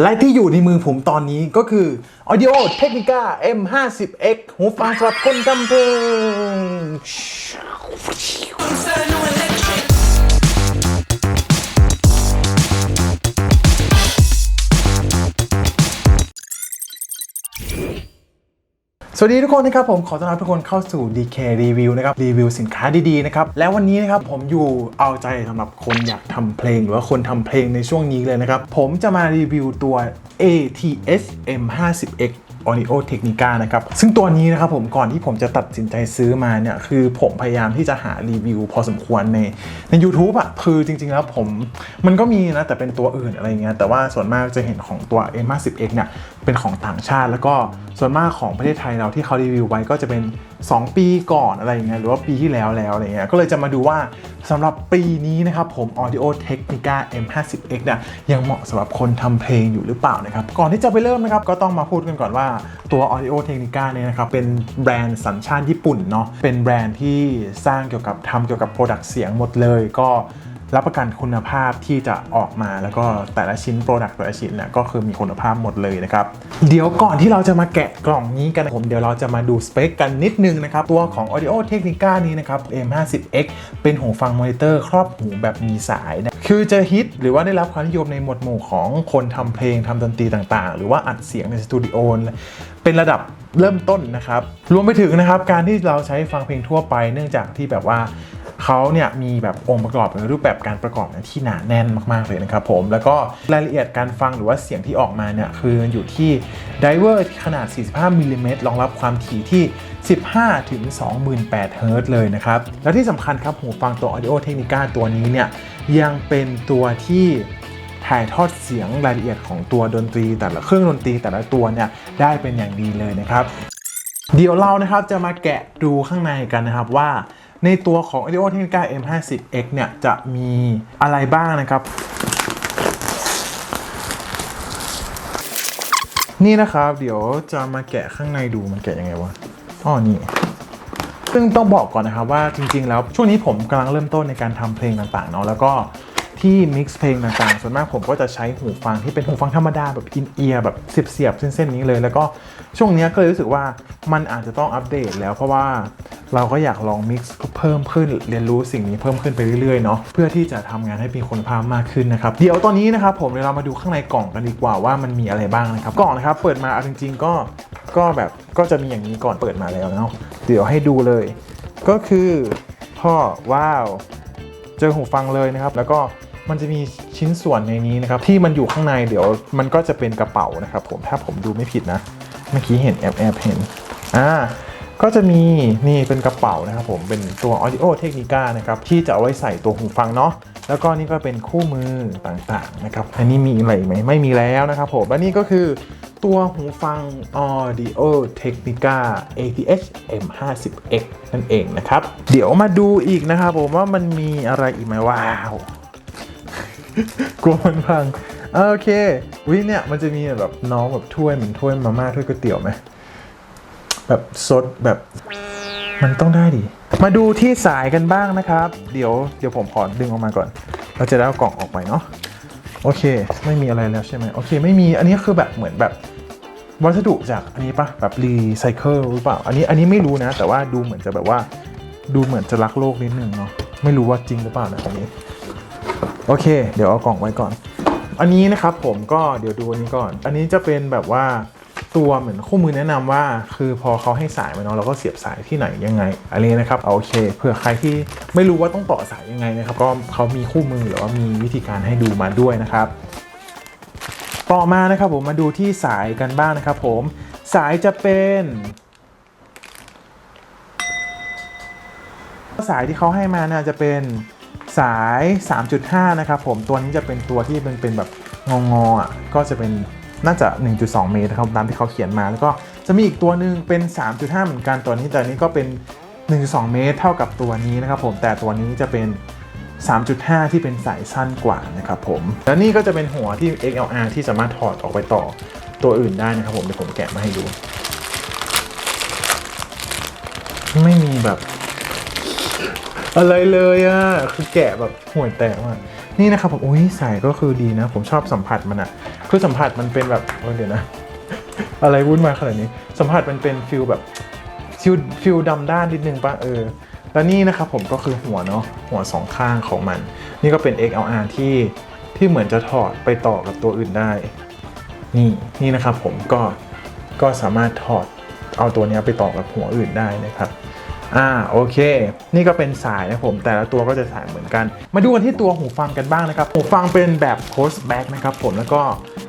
และที่อยู่ในมือผมตอนนี้ก็คือ Audio Technica M50X หูฟังสำหรับคนทำเพลง วัสดีทุกคนนะครับผมขอต้อนรับทุกคนเข้าสู่ DK Review นะครับรีวิวสินค้าดีๆนะครับแล้ววันนี้นะครับผมอยู่เอาใจสำหรับคนอยากทำเพลง หรือว่าคนทำเพลงในช่วงนี้เลยนะครับ ผมจะมารีวิวตัว ATS M50X Audio Technica นะครับ ซึ่งตัวนี้นะครับผมก่อนที่ผมจะตัดสินใจซื้อมาเนี่ย คือผมพยายามที่จะหารีวิวพอสมควรในใน u t u b e อะคือจริง ๆ แล้วผมมันก็มีนะ แต่เป็นตัวอื่นอะไรเงี้ยแต่ว่าส่วนมากจะเห็นของตัว M50X เนี่ย เป็นของต่างชาติแล้วก็ส่วนมากของประเทศไทยเราที่เขารีวิวไว้ก็จะเป็น 2 ปีก่อนอะไรเงี้ยหรือว่าปีที่แล้วแล้วอะไรเงี้ยก็เลยจะมาดูว่าสำหรับปีนี้นะครับผม Audio Technica M50X เนี่ยยังเหมาะสำหรับคนทำเพลงอยู่หรือเปล่านะครับก่อนที่จะไปเริ่มนะครับก็ต้องมาพูดกันก่อนว่าตัว Audio Technica เนี่ยนะครับเป็นแบรนด์สัญชาติญี่ปุ่นเนาะเป็นแบรนด์ที่สร้างเกี่ยวกับทำเกี่ยวกับโปรดักต์เสียงหมดเลยก็ รับประกันคุณภาพที่จะออกมาแล้วก็แต่ละชิ้นโปรดักต์แต่ละชิ้นเนี่ยก็คือมีคุณภาพหมดเลยนะครับเดี๋ยวก่อนที่เราจะมาแกะกล่องนี้กันผมเดี๋ยวเราจะมาดูสเปคกันนิดนึงนะครับ ตัวของ Audio Technica นี้นะครับ M50X เป็นหูฟังมอนิเตอร์ครอบหูแบบมีสายนะคือจะฮิตหรือว่าได้รับความนิยมในหมวดหมู่ของคนทำเพลงทำดนตรีต่างๆ หรือว่าอัดเสียงในสตูดิโอเป็นระดับเริ่มต้นนะครับ รวมไปถึงนะครับ การที่เราใช้ฟังเพลงทั่วไปเนื่องจากที่แบบว่า เขาเนี่ยมีแบบองค์ประกอบในรูปแบบการประกอบนี่ยที่หนาแน่นมากๆเลยนะครับผมแล้วก็รายละเอียดการฟังหรือว่าเสียงที่ออกมาเนี่ยคืออยู่ที่ไดเวอร์ขนาด 45มิลลิเมตรรองรับความถี่ที่ 15ถึง28เฮิรตซ์เลยนะครับ และที่สำคัญครับหูฟังตัว Audio Technica ตัวนี้เนี่ยยังเป็นตัวที่ถ่ายทอดเสียงรายละเอียดของตัวดนตรี แต่ละเครื่องดนตรีแต่ละตัวเนี่ยได้เป็นอย่างดีเลยนะครับ เดี๋ยวเรานะครับจะมาแกะดูข้างในกันนะครับว่า ในตัวของ Audio Technica M50X เนี่ย จะมีอะไรบ้างนะครับ นี่นะครับ เดี๋ยวจะมาแกะข้างในดูมันแกะยังไงวะอ๋อนี่ซึ่งต้องบอกก่อนนะครับว่าจริงๆ แล้วช่วงนี้ผมกำลังเริ่มต้นในการทำเพลงต่างๆเนาะแล้วก็ ที่มิกซ์เพลงต่างๆ ส่วนมากผมก็จะใช้หูฟังที่เป็นหูฟังธรรมดาแบบอินเอียร์แบบเสียบๆเส้นๆนี้เลย แล้วก็ช่วงนี้ก็เลยรู้สึกว่ามันอาจจะต้องอัปเดตแล้วเพราะว่าเราก็อยากลองมิกซ์เพิ่มขึ้นเรียนรู้สิ่งนี้เพิ่มขึ้นไปเรื่อยๆเนาะเพื่อที่จะทำงานให้มีคุณภาพมากขึ้นนะครับเดี๋ยวตอนนี้นะครับผมเดี๋ยวเรามาดูข้างในกล่องกันดีกว่าว่ามันมีอะไรบ้างนะครับกล่องนะครับเปิดมาเอาจริง ๆ ก็ก็แบบก็จะมีอย่างนี้ก่อนเปิดมาแล้วเนาะเดี๋ยวให้ดูเลย ก็คือพ่อว้าว เจอหูฟังเลยนะครับ แล้วก็ มันจะมีชิ้นส่วนในนี้นะครับที่มันอยู่ข้างในเดี๋ยวมันก็จะเป็นกระเป๋านะครับผมถ้าผมดูไม่ผิดนะ เมื่อกี้เห็นแอบแอบเห็นอ่าก็จะมีนี่เป็นกระเป๋านะครับผมเป็นตัว Audio Technica นะครับที่จะเอาไว้ใส่ตัวหูฟังเนาะแล้วก็นี่ก็เป็นคู่มือต่างๆนะครับอันนี้มีอะไรไหมไม่มีแล้วนะครับผมและนี่ก็คือตัวหูฟัง Audio Technica ATH M50X นั่นเองนะครับ เดี๋ยวมาดูอีกนะครับผมว่ามันมีอะไรอีกไหมว้าว กลัวมันพังโอเควิเนี่ยมันจะมีแบบน้องแบบถ้วยเหมือนถ้วยมาม่าถ้วยก๋วยเตี๋ยวไหมแบบซดแบบมันต้องได้ดิ มาดูที่สายกันบ้างนะครับ เดี๋ยวเดี๋ยวผมขอดึงออกมาก่อน เราจะได้เอากล่องออกไปเนาะโอเค ไม่มีอะไรแล้วใช่ไหมโอเค ไม่มีอันนี้คือแบบเหมือนแบบวัสดุจากอันนี้ปะแบบรีไซเคิลหรือเปล่า อันนี้อันนี้ไม่รู้นะ แต่ว่าดูเหมือนจะแบบว่า ดูเหมือนจะรักโลกนิดนึงเนาะไม่รู้ว่าจริงหรือเปล่านะอันนี้ โอเค เดี๋ยวเอากล่องไว้ก่อน อันนี้นะครับผมก็เดี๋ยวดูอันนี้ก่อน อันนี้จะเป็นแบบว่าตัวเหมือนคู่มือแนะนำว่า คือพอเขาให้สายมาเนาะเราก็เสียบสายที่ไหนยังไงอันนี้นะครับเอาโอเคเผื่อใครที่ไม่รู้ว่าต้องต่อสายยังไงนะครับก็เขามีคู่มือหรือว่ามีวิธีการให้ดูมาด้วยนะครับ ต่อมานะครับผมมาดูที่สายกันบ้างนะครับ ผมสายจะเป็นสายที่เขาให้มาน่าจะเป็น สาย 3.5 นะครับผมตัวนี้จะเป็นตัวที่เป็นเป็นแบบงองๆอะก็จะเป็นน่าจะ 1.2 เมตรนะครับตามที่เขาเขียนมา แล้วก็จะมีอีกตัวหนึ่งเป็น 3.5 เหมือนกันตัวนี้แต่อันนี้ก็เป็น 1.2 เมตร เท่ากับตัวนี้นะครับผมแต่ตัวนี้จะเป็น 3.5 ที่เป็นสายสั้นกว่านะครับผมแล้วนี่ก็จะเป็นหัวที่ XLR ที่สามารถถอดออกไปต่อตัวอื่นได้นะครับผมเดี๋ยวผมแกะมาให้ดู ไม่มีแบบ อะไรเลยอะ่ะคือแกะแบบห่วยแตกมากนี่นะครับผมอุ้ยสายก็คือดีนะ ผมชอบสัมผัสมันอะคือสัมผัสมันเป็นแบบเดี๋ยวนะ อะไรวุ่นวายขนาดนี้ สัมผัสมันเป็นฟิลแบบฟิลฟิลดำด้านนิดนึงปะเออแล้วนี่นะครับผมก็คือหัวเนาะหัวสองข้างของมัน นี่ก็เป็น XLR ที่ที่เหมือนจะถอดไปต่อกับตัวอื่นได้ นี่นี่นะครับผมก็ก็สามารถถอดเอาตัวนี้ไปต่อกับหัวอื่นได้นะครับ อ่าโอเค นี่ก็เป็นสายนะผม แต่ละตัวก็จะสายเหมือนกัน มาดูกันที่ตัวหูฟังกันบ้างนะครับ หูฟังเป็นแบบโพสแบ็กนะครับผมแล้วก็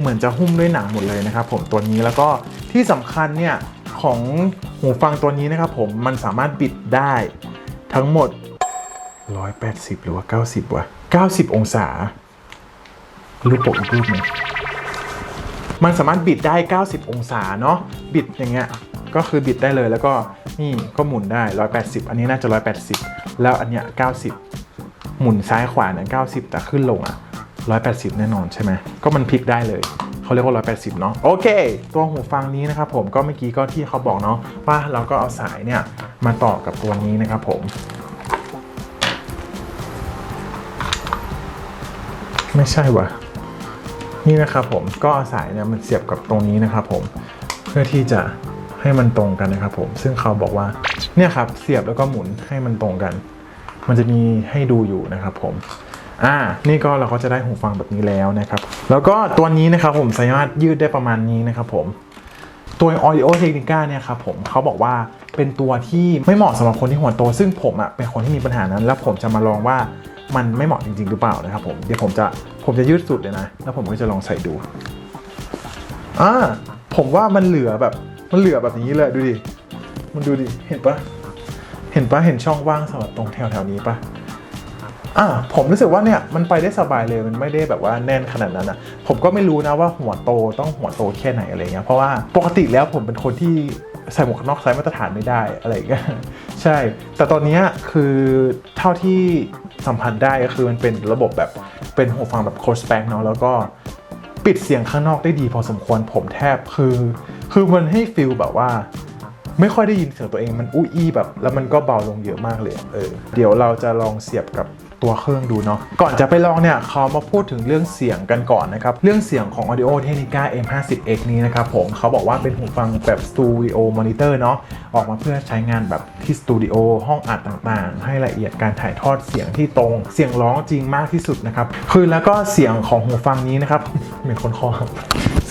เหมือนจะหุ้มด้วยหนังหมดเลยนะครับผมตัวนี้แล้วก็ที่สำคัญเนี่ยของหูฟังตัวนี้นะครับผมมันสามารถบิดได้ทั้งหมด 180 หรือว่า 90วะ90 องศารูปปกอีกรูปหนึงมันสามารถบิดได้ 90 องศาเนาะบิดอย่างเงี้ย ก็คือบิดได้เลยแล้วก็นี่ก็หมุนได้ 180 อันนี้น่าจะ 180 แล้วอันเนี้ย90 หมุนซ้ายขวาเนี่ย90 แต่ขึ้นลงอะ 180 แน่นอนใช่ไหมก็มันพลิกได้เลยเขาเรียกว่า 180 เนาะโอเค ตัวหูฟังนี้นะครับผมก็เมื่อกี้ก็ที่เขาบอกเนาะว่าเราก็เอาสายเนี่ย มาต่อกับตัวนี้นะครับผม ไม่ใช่วะนี่นะครับผมก็เอาสายเนี่ยมันเสียบกับตรงนี้นะครับผมเพื่อที่จะ ให้มันตรงกันนะครับผม ซึ่งเขาบอกว่าเนี่ยครับเสียบแล้วก็หมุนให้มันตรงกัน มันจะมีให้ดูอยู่นะครับผมอ่า นี่ก็เราก็จะได้หูฟังแบบนี้แล้วนะครับ แล้วก็ตัวนี้นะครับผมสามารถยืดได้ประมาณนี้นะครับผม ตัว Audio Technica เนี่ยครับผมเขาบอกว่าเป็นตัวที่ไม่เหมาะสำหรับคนที่หัวโต ซึ่งผมอะเป็นคนที่มีปัญหานั้น แล้วผมจะมาลองว่ามันไม่เหมาะจริง ๆ หรือเปล่านะครับผม เดี๋ยวผมจะผมจะยืดสุดเลยนะ แล้วผมก็จะลองใส่ดูอ่าผมว่ามันเหลือแบบ มันเหลือแบบนี้เลยดูดิ มันดูดิ เห็นปะเห็นปะเห็นช่องว่างสำหรับตรงแถวๆนี้ปะอ่าผมรู้สึกว่าเนี่ยมันไปได้สบายเลยมันไม่ได้แบบว่าแน่นขนาดนั้นอะผมก็ไม่รู้นะว่าหัวโตต้องหัวโตแค่ไหนอะไรเงี้ยเพราะว่าปกติแล้วผมเป็นคนที่ใส่หมวกนอกไซส์มาตรฐานไม่ได้อะไรเงี้ยใช่ แต่ตอนเนี้ยคือเท่าที่สัมผัสได้ก็คือมันเป็นระบบแบบเป็นหูฟังแบบโคสแปงเนาะแล้วก็ ปิดเสียงข้างนอกได้ดีพอสมควรผมแทบคือ คือมันให้ฟิลแบบว่า ไม่ค่อยได้ยินเสียงตัวเองมันอู้อี้แบบ แล้วมันก็เบาลงเยอะมากเลย เออ เดี๋ยวเราจะลองเสียบกับ ตัวเครื่องดูเนาะก่อนจะไปลองเนี่ยเขามาพูดถึงเรื่องเสียงกันก่อนนะครับ เรื่องเสียงของ Audio Technica M50X นี้นะครับผมเขาบอกว่าเป็นหูฟังแบบสตูดิโอมอนิเตอร์เนาะออกมาเพื่อใช้งานแบบที่สตูดิโอห้องอัดต่างๆ ให้ละเอียดการถ่ายทอดเสียงที่ตรง เสียงร้องจริงมากที่สุดนะครับคือแล้วก็เสียงของหูฟังนี้นะครับเหมือนคนคอ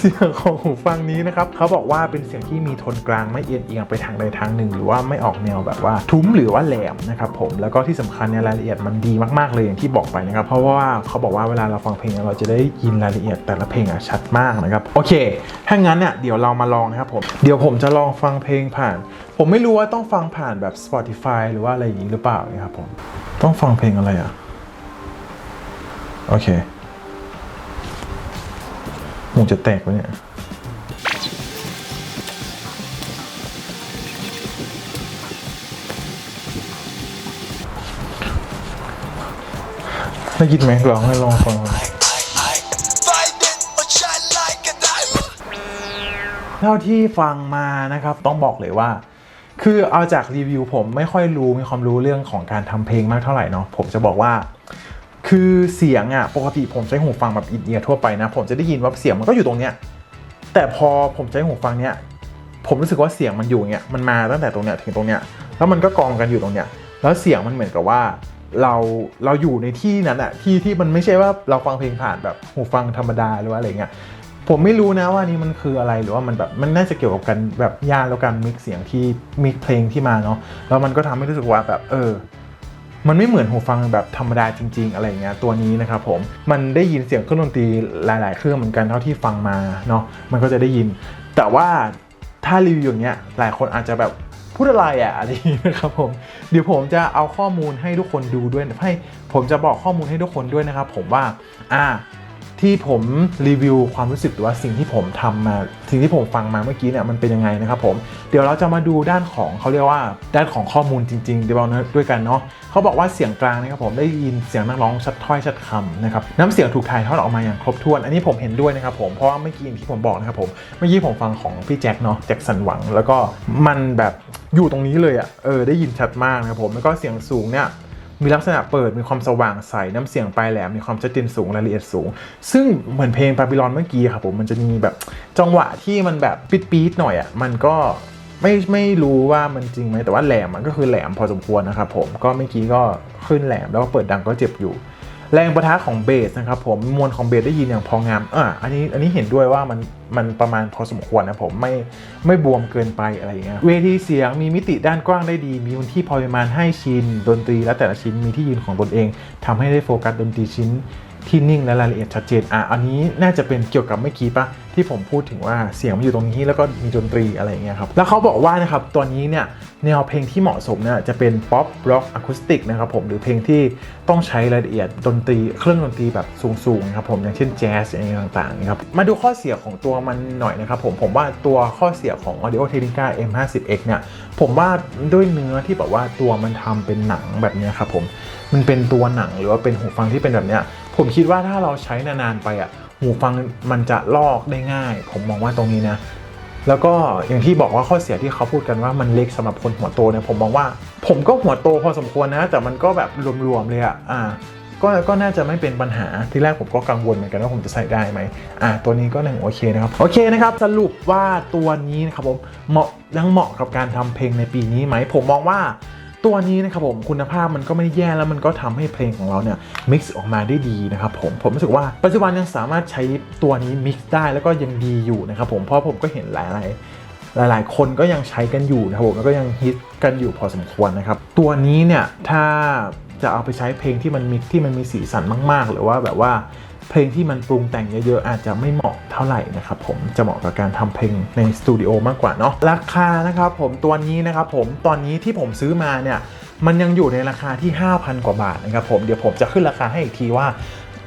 สียงของหูฟังนี้นะครับเขาบอกว่าเป็นเสียงที่มีโทนกลางไม่เอียงเอียงไปทางใดทางหนึ่ง หรือว่าไม่ออกแนวแบบว่าทุ้มหรือว่าแหลมนะครับผมแล้วก็ที่สำคัญเนี่ยรายละเอียดมันดีมากๆเลยอย่างที่บอกไปนะครับเพราะว่าเขาบอกว่าเวลาเราฟังเพลงเราจะได้ยินรายละเอียดแต่ละเพลงอะชัดมากนะครับโอเคถ้างั้นเนี่ยเดี๋ยวเรามาลองนะครับผมเดี๋ยวผมจะลองฟังเพลงผ่าน ผมไม่รู้ว่าต้องฟังผ่านแบบ Spotify หรือว่าอะไรอย่างนี้หรือเปล่านะครับผมต้องฟังเพลงอะไรอะโอเค หมูจะแตกวะเนี่ยได้ยินไหมลองให้ลองฟังเท่าที่ฟังมานะครับต้องบอกเลยว่า คือเอาจากรีวิวผมไม่ค่อยรู้มีความรู้เรื่องของการทำเพลงมากเท่าไหร่เนาะผมจะบอกว่า คือเสียงอะ่ะปกติผมใช้หูฟังแบบอินเอียร์ทั่วไปนะ ผมจะได้ยินว่าเสียงมันก็อยู่ตรงเนี้ยแต่พอผมใช้หูฟังเนี้ยผมรู้สึกว่าเสียงมันอยู่เนี้ยมันมาตั้งแต่ตรงเนี้ยถึงตรงเนี้ยแล้วมันก็กองกันอยู่ตรงเนี้ยแล้วเสียงมันเหมือนกับว่าเราเราอยู่ในที่นั้นอะที่ที่มันไม่ใช่ว่าเราฟังเพลงผ่านแบบหูฟังธรรมดาหรือว่าอะไรเงี้ยผมไม่รู้นะว่านี่มันคืออะไรหรือว่ามันแบบมันน่าจะเกี่ยวกับการแบบยานแล้วการมิกเสียงที่มิกเพลงที่มาเนาะแล้วมันก็ทำให้รู้สึกว่าแบบเออ มันไม่เหมือนหูฟังแบบธรรมดาจริง ๆ อะไรเงี้ยตัวนี้นะครับผมมันได้ยินเสียงเครื่องดนตรีหลาย ๆ เครื่องเหมือนกันเท่าที่ฟังมาเนาะมันก็จะได้ยิน แต่ว่าถ้ารีวิวอย่างเงี้ยหลายคนอาจจะแบบพูดอะไรอะอะไรเงี้ยนะครับผมเดี๋ยวผมจะเอาข้อมูลให้ทุกคนดูด้วยให้ผมจะบอกข้อมูลให้ทุกคนด้วยนะครับผมว่าอ่า ที่ผมรีวิวความรู้สึกหรือว่าสิ่งที่ผมทำมาสิ่งที่ผมฟังมาเมื่อกี้เนี่ยมันเป็นยังไงนะครับผมเดี๋ยวเราจะมาดูด้านของเขาเรียกว่าด้านของข้อมูลจริงๆเดี๋ยวเราด้วยกันเนาะเขาบอกว่าเสียงกลางนะครับผมได้ยินเสียงนักร้องชัดถ้อยชัดคำนะครับน้ำเสียงถูกถ่ายทอดออกมาอย่างครบถ้วน อันนี้ผมเห็นด้วยนะครับผมเพราะว่าเมื่อกี้ที่ผมบอกนะครับผมเมื่อกี้ผมฟังของพี่แจ็คเนาะแจ็คสันหวัง แล้วก็มันแบบอยู่ตรงนี้เลยอะ่ะเออได้ยินชัดมากนะครับผมแล้วก็เสียงสูงเนี่ย มีลักษณะเปิดมีความสว่างใสน้ำเสียงปลายแหลมมีความชัดเจนสูงรายละเอียดสูง ซึ่งเหมือนเพลงปาบิลอนเมื่อกี้ครับผมมันจะมีแบบจังหวะที่มันแบบปี๊ดๆหน่อยอะ่ะมันก็ไม่ไม่รู้ว่ามันจริงไหมแต่ว่าแหลมมันก็คือแหลมพอสมควรนะครับผมก็เมื่อกี้ก็ขึ้นแหลมแล้วก็เปิดดังก็เจ็บอยู่ แรงประทะของเบสนะครับผมมวลของเบสได้ยินอย่างพองามอะอันนี้อันนี้เห็นด้วยว่ามันมันประมาณพอสมควรนะผมไม่ไม่บวมเกินไปอะไรอย่างเงี้ยเวทีเสียงมีมิติด้านกว้างได้ดี มีพื้นที่พอประมาณให้ชิ้นดนตรีและแต่ละชิ้นมีที่ยืนของตนเองทำให้ได้โฟกัสดนตรีชิ้น ที่นิ่งและรายละเอียดชัดเจนอะอันนี้น่าจะเป็นเกี่ยวกับเมื่อกี้ปะที่ผมพูดถึงว่าเสียงมันอยู่ตรงนี้แล้วก็มีดนตรีอะไรอย่างเงี้ยครับแล้วเขาบอกว่านะครับตัวนี้เนี่ยแนวเพลงที่เหมาะสมเนี่ยจะเป็นป๊อปร็อกอะคูสติกนะครับผมหรือเพลงที่ต้องใช้รายละเอียดดนตรีเครื่องดนตรีแบบสูงๆนะครับผมอย่างเช่นแจ๊สอย่างเงี้ยต่างๆนะครับมาดูข้อเสียของตัวมันหน่อยนะครับผมผมว่าตัวข้อเสียของ Audio Technica M50X เนี่ยผมว่าด้วยเนื้อที่แบบว่าตัวมันทำเป็นหนังแบบเนี้ยครับผมมันเป็นตัวหนังหรือว่าเป็นหูฟังที่เป็นแบบเนี้ย ผมคิดว่าถ้าเราใช้นานๆไปอะหูฟังมันจะลอกได้ง่าย ผมมองว่าตรงนี้นะ แล้วก็อย่างที่บอกว่าข้อเสียที่เขาพูดกันว่ามันเล็กสำหรับคนหัวโตเนี่ยผมมองว่า ผมก็หัวโตพอสมควรนะ แต่มันก็แบบรวมๆเลยอะอ่าก็ก็น่าจะไม่เป็นปัญหาที่แรกผมก็กังวลเหมือนกันว่าผมจะใส่ได้ไหมอ่าตัวนี้ก็หนึ่งโอเคนะครับโอเคนะครับ สรุปว่าตัวนี้นะครับผมเหมาะยังเหมาะกับการทำเพลงในปีนี้ไหมผมมองว่า ตัวนี้นะครับผมคุณภาพมันก็ไม่ได้แย่แล้วมันก็ทำให้เพลงของเราเนี่ยมิกซ์ออกมาได้ดีนะครับผมผมรู้สึกว่าปัจจุบันยังสามารถใช้ตัวนี้มิกซ์ได้แล้วก็ยังดีอยู่นะครับผมเพราะผมก็เห็นหลายๆหลาย ๆ คนก็ยังใช้กันอยู่นะครับผมแล้วก็ยังฮิตกันอยู่พอสมควรนะครับ ตัวนี้เนี่ยถ้าจะเอาไปใช้เพลงที่มันมิกซ์ที่มันมีสีสันมาก ๆ หรือว่าแบบว่า เพลงที่มันปรุงแต่งเยอะๆ อาจจะไม่เหมาะเท่าไหร่นะครับผมจะเหมาะกับการทำเพลงในสตูดิโอมากกว่าเนาะราคานะครับผมตัวนี้นะครับผมตอนนี้ที่ผมซื้อมาเนี่ยมันยังอยู่ในราคาที่ 5,000 กว่าบาทนะครับผมเดี๋ยวผมจะขึ้นราคาให้อีกทีว่า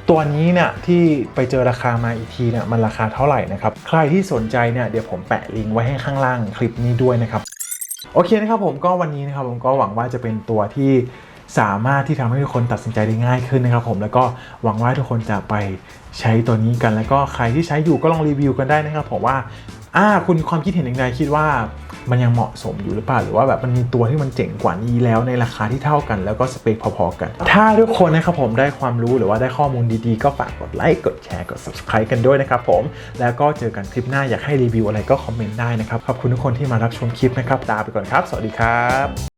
ตัวนี้เนี่ยที่ไปเจอราคามาอีกทีเนี่ยมันราคาเท่าไหร่นะครับใครที่สนใจเนี่ยเดี๋ยวผมแปะลิงก์ไว้ให้ข้างล่างคลิปนี้ด้วยนะครับโอเคนะครับผมก็วันนี้นะครับผมก็หวังว่าจะเป็นตัวที่ สามารถที่ทำให้ทุกคนตัดสินใจได้ง่ายขึ้นนะครับผมแล้วก็หวังว่าทุกคนจะไปใช้ตัวนี้กัน แล้วก็ใครที่ใช้อยู่ก็ลองรีวิวกันได้นะครับผมว่าอ่าคุณความคิดเห็นอย่างไรคิดว่ามันยังเหมาะสมอยู่หรือเปล่าหรือว่าแบบมันมีตัวที่มันเจ๋งกว่านี้แล้วในราคาที่เท่ากัน แล้วก็สเปคพอๆกัน ถ้าทุกคนนะครับผมได้ความรู้หรือว่าได้ข้อมูลดีๆ ก็ฝากกดไลค์กดแชร์กด subscribe กันด้วยนะครับผมแล้วก็เจอกันคลิปหน้าอยากให้รีวิวอะไรก็คอมเมนต์ได้นะครับขอบคุณทุกคนที่มารับชมคลิปนะครับลาไปก่อนครับ สวัสดีครับ